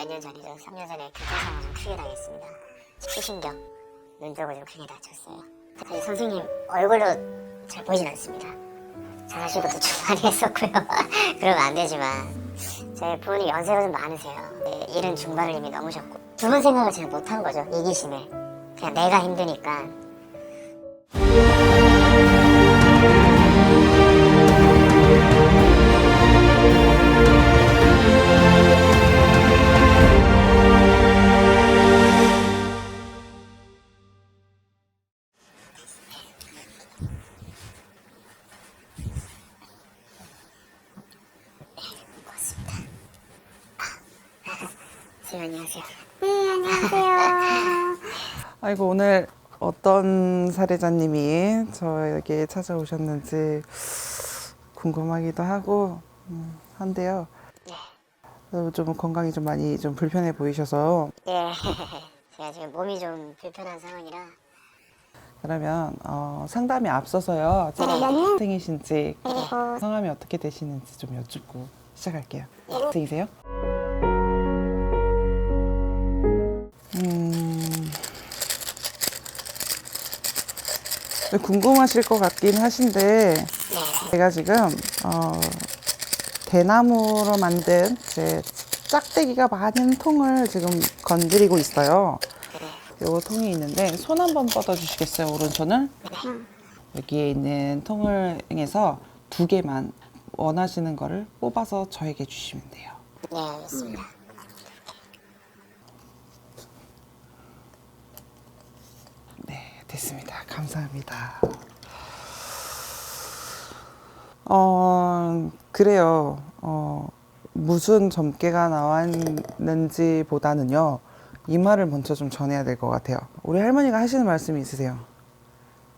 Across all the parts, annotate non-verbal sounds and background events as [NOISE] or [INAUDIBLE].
몇 년 전이죠. 3년 전에 교통사고 좀 크게 당했습니다. 시신경, 눈 쪽을 좀 크게 다쳤어요. 사실 선생님 얼굴로 잘 보이진 않습니다. 자살시도도 좀 [LAUGHS] 많이 했었고요. [LAUGHS] 그러면 안 되지만 제 부모님 연세가 좀 많으세요. 네, 일은 중반을 이미 넘으셨고 두 번 생각을 제가 못한 거죠. 이기심에 그냥 내가 힘드니까 안녕하세요. 네 안녕하세요. [LAUGHS] 아이고 오늘 어떤 사례자님이 저에게 찾아오셨는지 궁금하기도 하고 음, 한데요. 어, 좀 건강이 좀 많이 좀 불편해 보이셔서 예, [LAUGHS] 제가 지금 몸이 좀 불편한 상황이라 그러면 어, 상담이 앞서서요. 제가 학생이신지 그리고 성함이 어떻게 되시는지 좀 여쭙고 시작할게요. 학생이세요? 궁금하실 것 같긴 하신데 네, 제가 지금 어, 대나무로 만든 제 짝대기가 많은 통을 지금 건드리고 있어요. 요 통이 있는데 손 한번 뻗어 주시겠어요 오른손을? 여기에 있는 통을 통해서 두 개만 원하시는 거를 뽑아서 저에게 주시면 돼요. 네 알겠습니다. 네, 됐습니다. 감사합니다. 어, 그래요. 어, 무슨 점괘가 나왔는지 보다는요, 이 말을 먼저 좀 전해야 될 것 같아요. 우리 할머니가 하시는 말씀이 있으세요.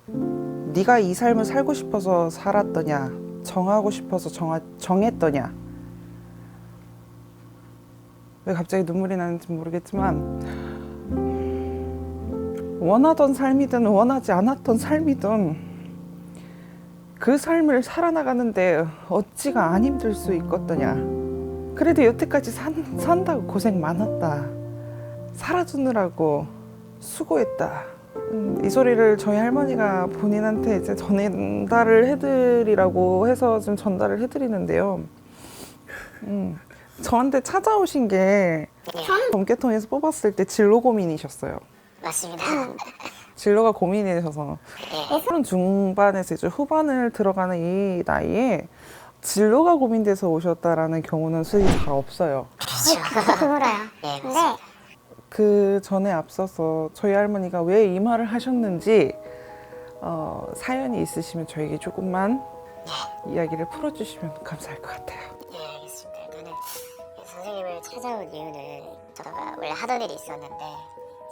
네가 이 삶을 살고 싶어서 살았더냐, 정하고 싶어서 정하, 정했더냐. 왜 갑자기 눈물이 나는지 모르겠지만, 원하던 삶이든 원하지 않았던 삶이든 그 삶을 살아나가는데 어찌가 안 힘들 수 있겠더냐. 그래도 여태까지 산, 산다고 고생 많았다. 살아주느라고 수고했다. 음, 이 소리를 저희 할머니가 본인한테 이제 전달을 해드리라고 해서 지금 전달을 해드리는데요. 음, 저한테 찾아오신 게 점괘통에서 뽑았을 때 진로 고민이셨어요. 맞습니다. [LAUGHS] 진로가 고민이 되셔서 서른 중반에서 이제 후반을 들어가는 이 나이에 진로가 고민돼서 오셨다라는 경우는 수이 잘 없어요. 그렇죠. 그거라요. [LAUGHS] 네 맞습니다. 그 전에 앞서서 저희 할머니가 왜 이 말을 하셨는지 어, 사연이 있으시면 저에게 조금만 이야기를 풀어주시면 감사할 것 같아요. 네 알겠습니다. 저는 이 선생님을 찾아온 이유는 제가 원래 하던 일이 있었는데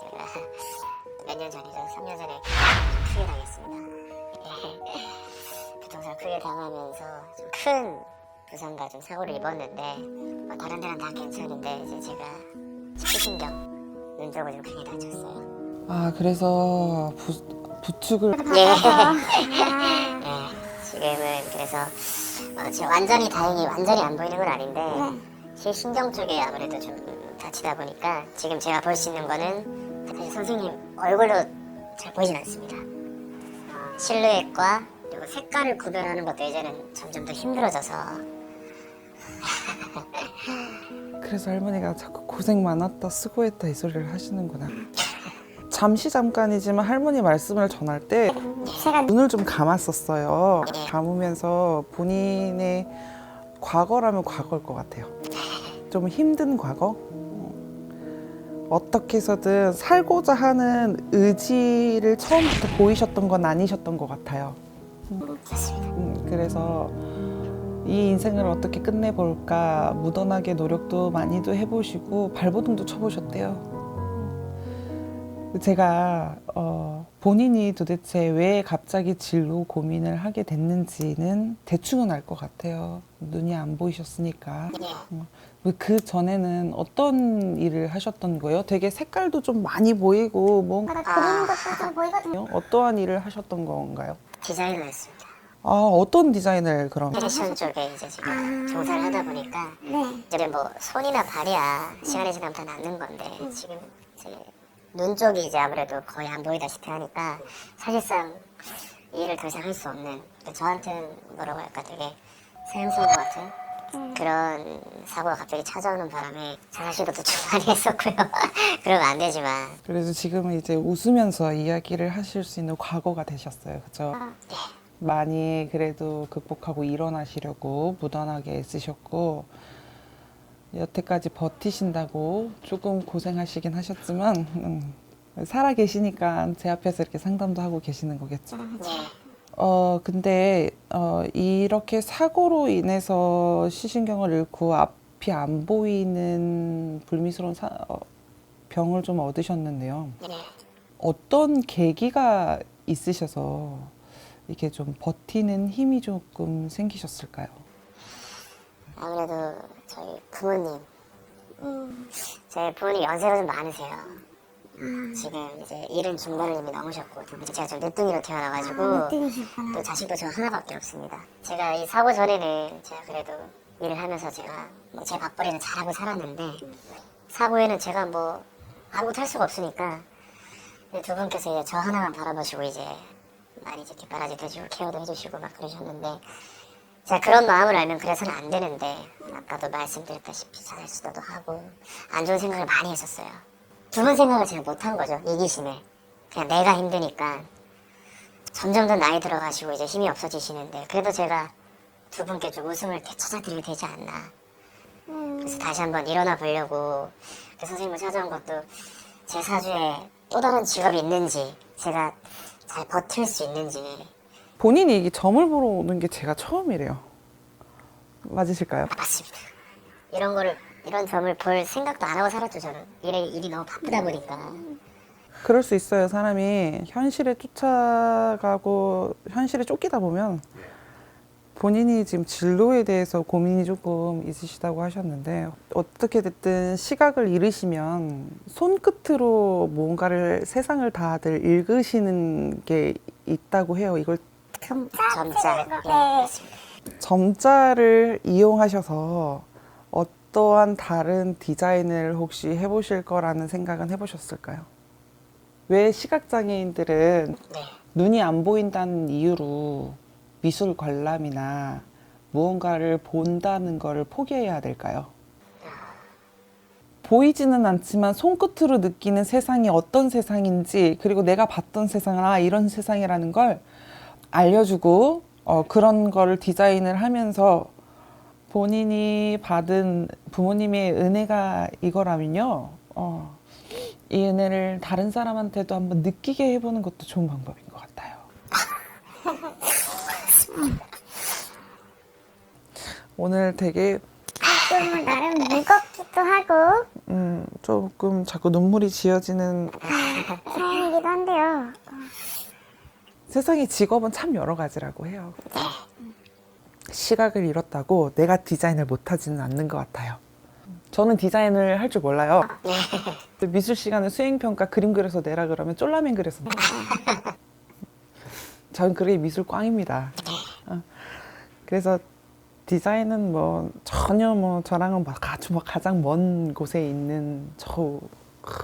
제가 [LAUGHS] 몇 년 전이죠. 3년 전에 크게 당했습니다. 예. 교통사고 크게 당하면서 좀 큰 부상과 좀 사고를 입었는데 뭐 다른 데는 다 괜찮은데 이제 제가 시신경 눈 쪽을 좀 크게 다쳤어요. 아 그래서 부, 부축을 예. [LAUGHS] 예. 지금은 그래서 어, 지금 완전히 다행히 완전히 안 보이는 건 아닌데 실 신경 쪽에 아무래도 좀 다치다 보니까 지금 제가 볼 수 있는 거는 사실 선생님 얼굴로 잘 보이진 않습니다. 어, 실루엣과 그리고 색깔을 구별하는 것도 이제는 점점 더 힘들어져서 [LAUGHS] 그래서 할머니가 자꾸 고생 많았다 수고했다 이 소리를 하시는구나. 잠시 잠깐이지만 할머니 말씀을 전할 때 제가 눈을 좀 감았었어요. 감으면서 본인의 과거라면 과거일 것 같아요. 좀 힘든 과거? 어떻게 해서든 살고자 하는 의지를 처음부터 보이셨던 건 아니셨던 것 같아요. 음, 그래서 이 인생을 어떻게 끝내볼까 무던하게 노력도 많이도 해보시고 발버둥도 쳐보셨대요. 제가 어, 본인이 도대체 왜 갑자기 진로 고민을 하게 됐는지는 대충은 알 것 같아요. 눈이 안 보이셨으니까. 어, 그 전에는 어떤 일을 하셨던 거예요? 되게 색깔도 좀 많이 보이고 뭔가 그리는 것도 좀 보이거든요. 어떠한 일을 하셨던 건가요? 디자이너였습니다. 아, 어떤 디자인을 그럼? 패션 쪽에 이제 지금 종사를 하다 보니까 이제 뭐 손이나 발이야 시간이 지나면 다 낫는 건데 지금 이제 눈 쪽이 이제 아무래도 거의 안 보이다시피 하니까 사실상 일을 더 이상 할 수 없는 저한테는 뭐라고 할까 되게 새음성도 같은 그런 사고가 갑자기 찾아오는 바람에 자살시도도 좀 많이 했었고요 [LAUGHS] 그러면 안 되지만 그래서 지금은 이제 웃으면서 이야기를 하실 수 있는 과거가 되셨어요. 그죠? 네. 많이 그래도 극복하고 일어나시려고 무던하게 애쓰셨고 여태까지 버티신다고 조금 고생하시긴 하셨지만 음, 살아 계시니까 제 앞에서 이렇게 상담도 하고 계시는 거겠죠. 네. 어 근데 어 이렇게 사고로 인해서 시신경을 잃고 앞이 안 보이는 불미스러운 사- 어, 병을 좀 얻으셨는데요. 네. 어떤 계기가 있으셔서 이렇게 좀 버티는 힘이 조금 생기셨을까요? 아무래도 저희 부모님. 제 부모님 연세가 좀 많으세요. 지금 이제 일은 중반을 이미 넘으셨고 이제 제가 좀 늦둥이로 태어나가지고 또 자식도 저 하나밖에 없습니다. 제가 이 사고 전에는 제가 그래도 일을 하면서 제가 뭐 제 밥벌이는 잘하고 살았는데 사고에는 제가 뭐 아무것도 할 수가 없으니까 두 분께서 이제 저 하나만 바라보시고 이제 많이 이제 뒷바라지도 해주고 케어도 해주시고 막 그러셨는데 제가 그런 마음을 알면 그래서는 안 되는데 아까도 말씀드렸다시피 자살수도도 하고 안 좋은 생각을 많이 했었어요. 두번 생각을 제가 못한 거죠. 이기심에. 그냥 내가 힘드니까 점점 더 나이 들어가시고 이제 힘이 없어지시는데 그래도 제가 두 분께 좀 웃음을 되찾아드려야 되지 않나. 그래서 다시 한번 일어나 보려고 그 선생님을 찾아온 것도 제 사주에 또 다른 직업이 있는지 제가 잘 버틸 수 있는지 본인이 이게 점을 보러 오는 게 제가 처음이래요. 맞으실까요? 맞습니다. 이런 거를 이런 점을 볼 생각도 안 하고 살았죠 저는 일에 일이 너무 바쁘다 보니까 그럴 수 있어요. 사람이 현실에 쫓아가고 현실에 쫓기다 보면 본인이 지금 진로에 대해서 고민이 조금 있으시다고 하셨는데 어떻게 됐든 시각을 잃으시면 손끝으로 뭔가를 세상을 다들 읽으시는 게 있다고 해요. 이걸 점자 네, 맞습니다. 점자를 이용하셔서 어떠한 다른 디자인을 혹시 해보실 거라는 생각은 해보셨을까요? 왜 시각장애인들은 네. 눈이 안 보인다는 이유로 미술 관람이나 무언가를 본다는 것을 포기해야 될까요? 보이지는 않지만 손끝으로 느끼는 세상이 어떤 세상인지 그리고 내가 봤던 세상은 아 이런 세상이라는 걸 알려주고 어, 그런 거를 디자인을 하면서 본인이 받은 부모님의 은혜가 이거라면요 어, 이 은혜를 다른 사람한테도 한번 느끼게 해보는 것도 좋은 방법인 것 같아요. [LAUGHS] 오늘 되게 좀 나름 무겁기도 하고 음, 조금 자꾸 눈물이 지어지는 사연이기도 한데요. 세상의 직업은 참 여러 가지라고 해요. 시각을 잃었다고 내가 디자인을 못하지는 않는 것 같아요. 저는 디자인을 할 줄 몰라요. 미술 시간에 수행평가 그림 그려서 내라 그러면 쫄라맨 그려서 내. 저는 그게 미술 꽝입니다. 어. 그래서 디자인은 뭐 전혀 뭐 저랑은 막 아주 뭐 가장 먼 곳에 있는 저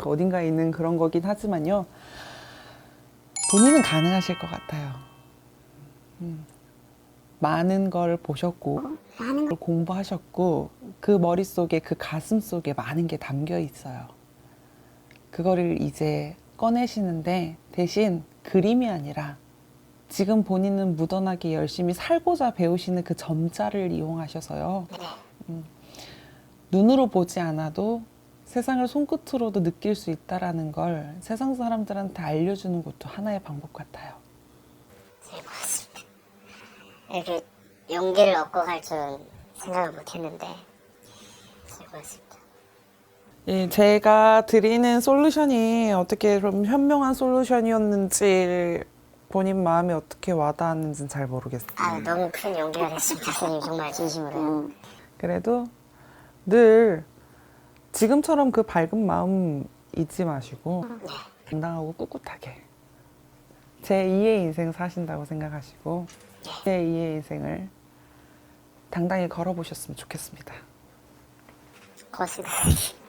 어딘가에 있는 그런 거긴 하지만요. 본인은 가능하실 것 같아요. 음. 많은 걸 보셨고, 많은 걸 공부하셨고, 그 머릿속에, 그 가슴 속에 많은 게 담겨 있어요. 그거를 이제 꺼내시는데, 대신 그림이 아니라, 지금 본인은 무던하게 열심히 살고자 배우시는 그 점자를 이용하셔서요. 음. 눈으로 보지 않아도 세상을 손끝으로도 느낄 수 있다라는 걸 세상 사람들한테 알려주는 것도 하나의 방법 같아요. 이렇게 용기를 얻고 갈 줄은 생각을 못했는데. 예, 제가 드리는 솔루션이 어떻게 좀 현명한 솔루션이었는지 본인 마음에 어떻게 와닿았는지는 잘 모르겠어요. 아 너무 큰 용기가 됐습니다. [LAUGHS] 선생님 정말 진심으로. 그래도 늘 지금처럼 그 밝은 마음 잊지 마시고 당당하고 꿋꿋하게 제 2의 인생 사신다고 생각하시고 제 2의 인생을 당당히 걸어보셨으면 좋겠습니다. 고맙습니다.